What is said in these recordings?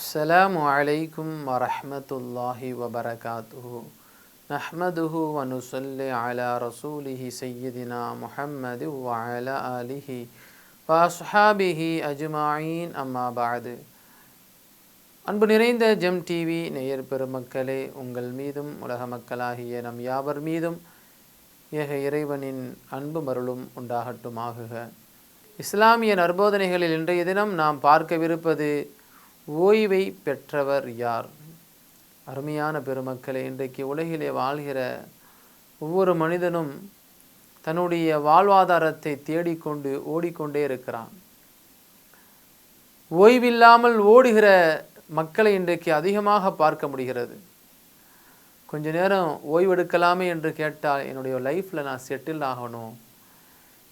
السلام عليكم ورحمة الله وبركاته نحمده ونصلي على رسوله سيدنا محمد وعلى آله وأصحابه أجمعين أما بعد அன்பு நிறைந்த GeM TV நேயர் பெருமக்களே உங்கள் மீதும் உலக மக்களாகிய நம் யாவர் மீதும் ஏக இறைவனின் அன்பு மருளும் உண்டாகட்டுமாகுக இஸ்லாமிய நற்போதனைகளில் இன்றைய தினம் நாம் பார்க்கவிருப்பது ஓய்வை பெற்றவர் யார்? அருமையான பெருமக்களே இன்றைக்கு உலகிலே வாழ்கிற ஒவ்வொரு மனிதனும் தன்னுடைய வாழ்வாதாரத்தை தேடிக்கொண்டு ஓடிக்கொண்டே இருக்கிறான். ஓய்வில்லாமல் ஓடுகிற மக்களை இன்றைக்கு அதிகமாக பார்க்க முடிகிறது. கொஞ்ச நேரம் ஓய்வெடுக்கலாமே என்று கேட்டால் என்னுடைய லைஃப்பில் நான் செட்டில் ஆகணும்.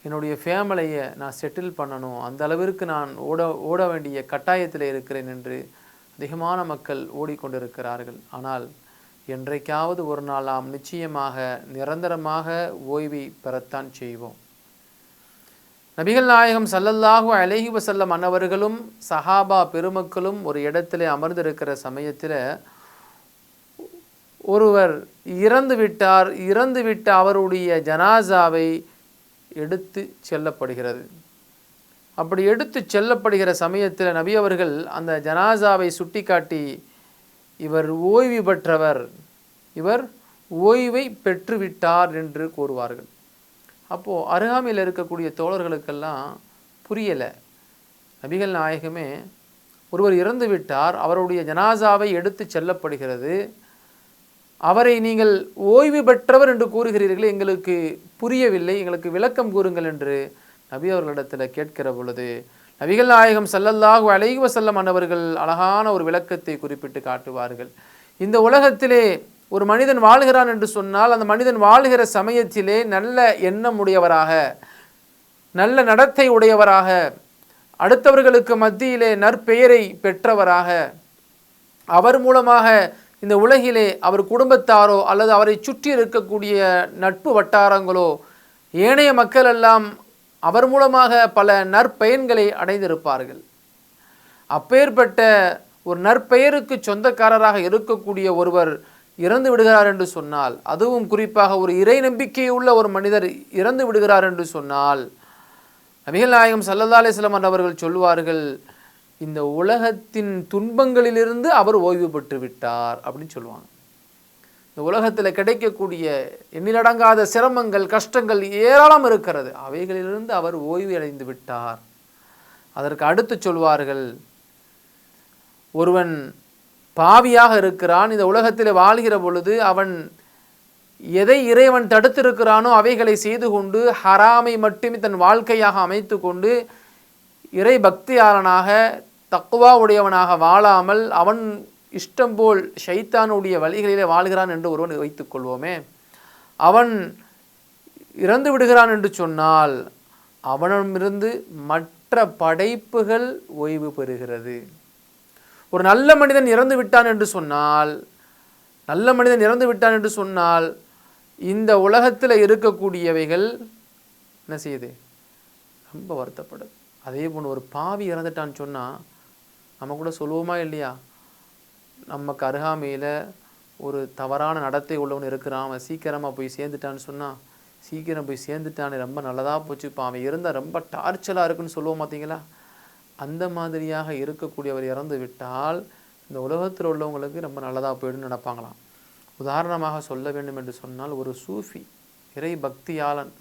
என்னுடைய ஃபேமிலியை நான் செட்டில் பண்ணணும். அந்த அளவிற்கு நான் ஓட ஓட வேண்டிய கட்டாயத்தில் இருக்கிறேன் என்று அதிகமான மக்கள் ஓடிக்கொண்டிருக்கிறார்கள். ஆனால் என்றைக்காவது ஒரு நாள் நாம் நிச்சயமாக நிரந்தரமாக ஓய்வை பெறத்தான் செய்வோம். நபிகள் நாயகம் சல்லல்லாஹு அழகி வசல்லம் அன்னவர்களும் சஹாபா பெருமக்களும் ஒரு இடத்திலே அமர்ந்திருக்கிற சமயத்தில் ஒருவர் இறந்து விட்டார் இறந்து விட்ட அவருடைய ஜனாசாவை எடுத்து செல்லப்படுகிறது. அப்படி எடுத்து செல்லப்படுகிற சமயத்தில் நபி அவர்கள் அந்த ஜனாசாவை சுட்டிக்காட்டி இவர் ஓய்வு பெற்றவர் இவர் ஓய்வை பெற்றுவிட்டார் என்று கூறுவார்கள். அப்போது அருகாமையில் இருக்கக்கூடிய தோழர்களுக்கெல்லாம் புரியலை. நபிகள் நாயகமே ஒருவர் இறந்து விட்டார் அவருடைய ஜனாசாவை எடுத்து செல்லப்படுகிறது அவரை நீங்கள் ஓய்வு பெற்றவர் என்று கூறுகிறீர்கள் எங்களுக்கு புரியவில்லை எங்களுக்கு விளக்கம் கூறுங்கள் என்று நபி அவர்களிடத்தில் கேட்கிற பொழுது நபிகள் நாயகம் சல்லல்லாஹு அலைஹி வஸல்லம் அன்னவர்கள் அழகான ஒரு விளக்கத்தை குறிப்பிட்டு காட்டுவார்கள். இந்த உலகத்திலே ஒரு மனிதன் வாழ்கிறான் என்று சொன்னால் அந்த மனிதன் வாழ்கிற சமயத்திலே நல்ல எண்ணம் உடையவராக நல்ல நடத்தை உடையவராக அடுத்தவர்களுக்கு மத்தியிலே நற்பெயரை பெற்றவராக அவர் மூலமாக இந்த உலகிலே அவர் குடும்பத்தாரோ அல்லது அவரை சுற்றி இருக்கக்கூடிய நட்பு வட்டாரங்களோ ஏனைய மக்கள் எல்லாம் அவர் மூலமாக பல நற்பயன்களை அடைந்திருப்பார்கள். அப்பேற்பட்ட ஒரு நற்பெயருக்கு சொந்தக்காரராக இருக்கக்கூடிய ஒருவர் இறந்து விடுகிறார் என்று சொன்னால் அதுவும் குறிப்பாக ஒரு இறை நம்பிக்கையுள்ள ஒரு மனிதர் இறந்து விடுகிறார் என்று சொன்னால் நபிகள் நாயகம் சல்லல்லா அலிஸ்லாம் அவர்கள் சொல்வார்கள் இந்த உலகத்தின் துன்பங்களிலிருந்து அவர் ஓய்வு பெற்று விட்டார் அப்படின்னு சொல்லுவாங்க. இந்த உலகத்தில் கிடைக்கக்கூடிய எண்ணிலடங்காத சிரமங்கள் கஷ்டங்கள் ஏராளம் இருக்கிறது. அவைகளிலிருந்து அவர் ஓய்வு அடைந்து விட்டார். அதற்கு அடுத்து சொல்வார்கள் ஒருவன் பாவியாக இருக்கிறான் இந்த உலகத்தில் வாழ்கிற பொழுது அவன் எதை இறைவன் தடுத்திருக்கிறானோ அவைகளை செய்து கொண்டு ஹராமை மட்டுமே தன் வாழ்க்கையாக அமைத்து கொண்டு இறை பக்தியாளனாக தக்குவா உடையவனாக வாழாமல் அவன் இஷ்டம் போல் ஷைத்தானுடைய வழிகளிலே வாழ்கிறான் என்று ஒருவன் வைத்துக்கொள்வோமே அவன் இறந்து விடுகிறான் என்று சொன்னால் அவனிடமிருந்து மற்ற படைப்புகள் ஓய்வு பெறுகிறது. ஒரு நல்ல மனிதன் இறந்து விட்டான் என்று சொன்னால் நல்ல மனிதன் இறந்து விட்டான் என்று சொன்னால் இந்த உலகத்தில் இருக்கக்கூடியவைகள் என்ன செய்யுது? ரொம்ப வருத்தப்படுது அதே போன்று ஒரு பாவி இறந்துட்டான்னு சொன்னால் நம்ம கூட சொல்லுவோமா இல்லையா? நமக்கு அருகாமையில் ஒரு தவறான நடத்தை உள்ளவன் இருக்கிறான். அவன் சீக்கிரமாக போய் சேர்ந்துட்டான்னு சொன்னால் சீக்கிரம் போய் சேர்ந்துட்டானே ரொம்ப நல்லதாக போச்சுப்பா அவன் இருந்தால் ரொம்ப டார்ச்சலாக இருக்குன்னு சொல்லுவோம் பார்த்தீங்களா அந்த மாதிரியாக இருக்கக்கூடியவர் இறந்து விட்டால் இந்த உலகத்தில் உள்ளவங்களுக்கு ரொம்ப நல்லதாக போயிடுன்னு நினைப்பாங்களாம். உதாரணமாக சொல்ல வேண்டும் என்று சொன்னால் ஒரு சூஃபி இறை பக்தியாளன்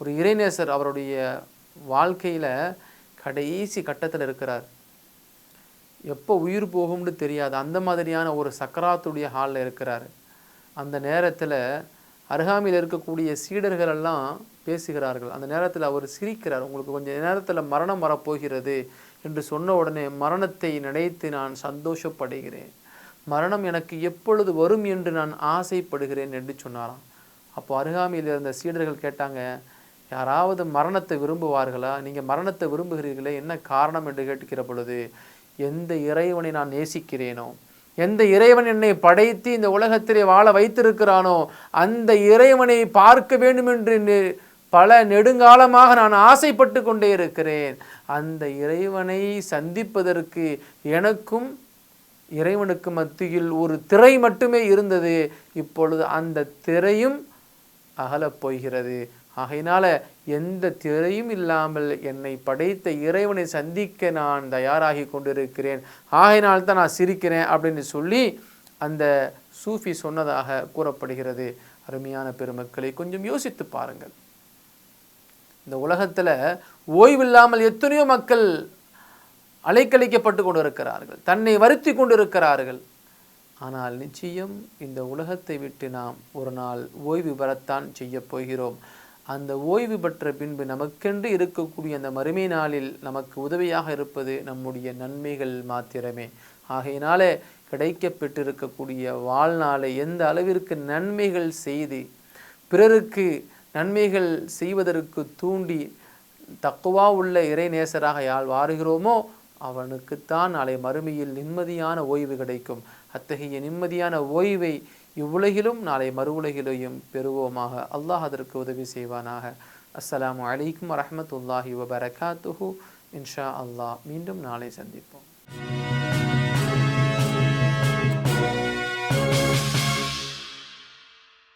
ஒரு இறைநேசர் அவருடைய வாழ்க்கையில் கடைசி கட்டத்தில் இருக்கிறார். எப்போ உயிர் போகும்னு தெரியாது. அந்த மாதிரியான ஒரு சக்கராத்துடைய ஹாலில் இருக்கிறார். அந்த நேரத்தில் அருகாமையில் இருக்கக்கூடிய சீடர்கள் எல்லாம் பேசுகிறார்கள். அந்த நேரத்தில் அவர் சிரிக்கிறார். உங்களுக்கு கொஞ்சம் நேரத்தில் மரணம் வரப்போகிறது என்று சொன்ன உடனே மரணத்தை நினைத்து நான் சந்தோஷப்படுகிறேன். மரணம் எனக்கு எப்பொழுது வரும் என்று நான் ஆசைப்படுகிறேன் என்று சொன்னாராம். அப்போ அருகாமையில் இருந்த சீடர்கள் கேட்டாங்க யாராவது மரணத்தை விரும்புவார்களா? நீங்கள் மரணத்தை விரும்புகிறீர்களே என்ன காரணம்? என்று கேட்கிற பொழுது எந்த இறைவனை நான் நேசிக்கிறேனோ? எந்த இறைவன் என்னை படைத்து இந்த உலகத்திலே வாழ வைத்திருக்கிறானோ? அந்த இறைவனை பார்க்க வேண்டும் என்று பல நெடுங்காலமாக நான் ஆசைப்பட்டு கொண்டே இருக்கிறேன். அந்த இறைவனை சந்திப்பதற்கு எனக்கும் இறைவனுக்கு மத்தியில் ஒரு திரை மட்டுமே இருந்தது. இப்பொழுது அந்த திரையும் அகலப் போகிறது. ஆகையினால எந்த திரையும் இல்லாமல் என்னை படைத்த இறைவனை சந்திக்க நான் தயாராகி கொண்டிருக்கிறேன். ஆகையினால் தான் நான் சிரிக்கிறேன் அப்படின்னு சொல்லி அந்த சூஃபி சொன்னதாக கூறப்படுகிறது. அருமையான பெருமக்களை கொஞ்சம் யோசித்து பாருங்கள். இந்த உலகத்தில் ஓய்வில்லாமல் எத்தனையோ மக்கள் அலைக்கழிக்கப்பட்டு கொண்டிருக்கிறார்கள் தன்னை வருத்தி கொண்டிருக்கிறார்கள். ஆனால் நிச்சயம் இந்த உலகத்தை விட்டு நாம் ஒரு நாள் ஓய்வு பெறத்தான் செய்ய போகிறோம். அந்த ஓய்வு பெற்ற பின்பு நமக்கென்று இருக்கக்கூடிய அந்த மறுமை நாளில் நமக்கு உதவியாக இருப்பது நம்முடைய நன்மைகள் மாத்திரமே. ஆகையினாலே கிடைக்கப்பெற்றிருக்கக்கூடிய வாழ்நாளை எந்த அளவிற்கு நன்மைகள் செய்து பிறருக்கு நன்மைகள் செய்வதற்கு தூண்டி தக்குவா உள்ள இறைநேசராக யாழ் வாருகிறோமோ அவனுக்குத்தான் நாளை மறுமையில் நிம்மதியான ஓய்வு கிடைக்கும். அத்தகைய நிம்மதியான ஓய்வை இவ்வுலகிலும் நாளை மறு உலகிலேயும் பெறுவோமாக. அல்லாஹ் அதற்கு உதவி செய்வானாக. அஸ்ஸலாமு அலைக்கும் வரமத்துல்லாஹி வபரகாத்துஹு. இன்ஷா அல்லாஹ் மீண்டும் நாளை சந்திப்போம்.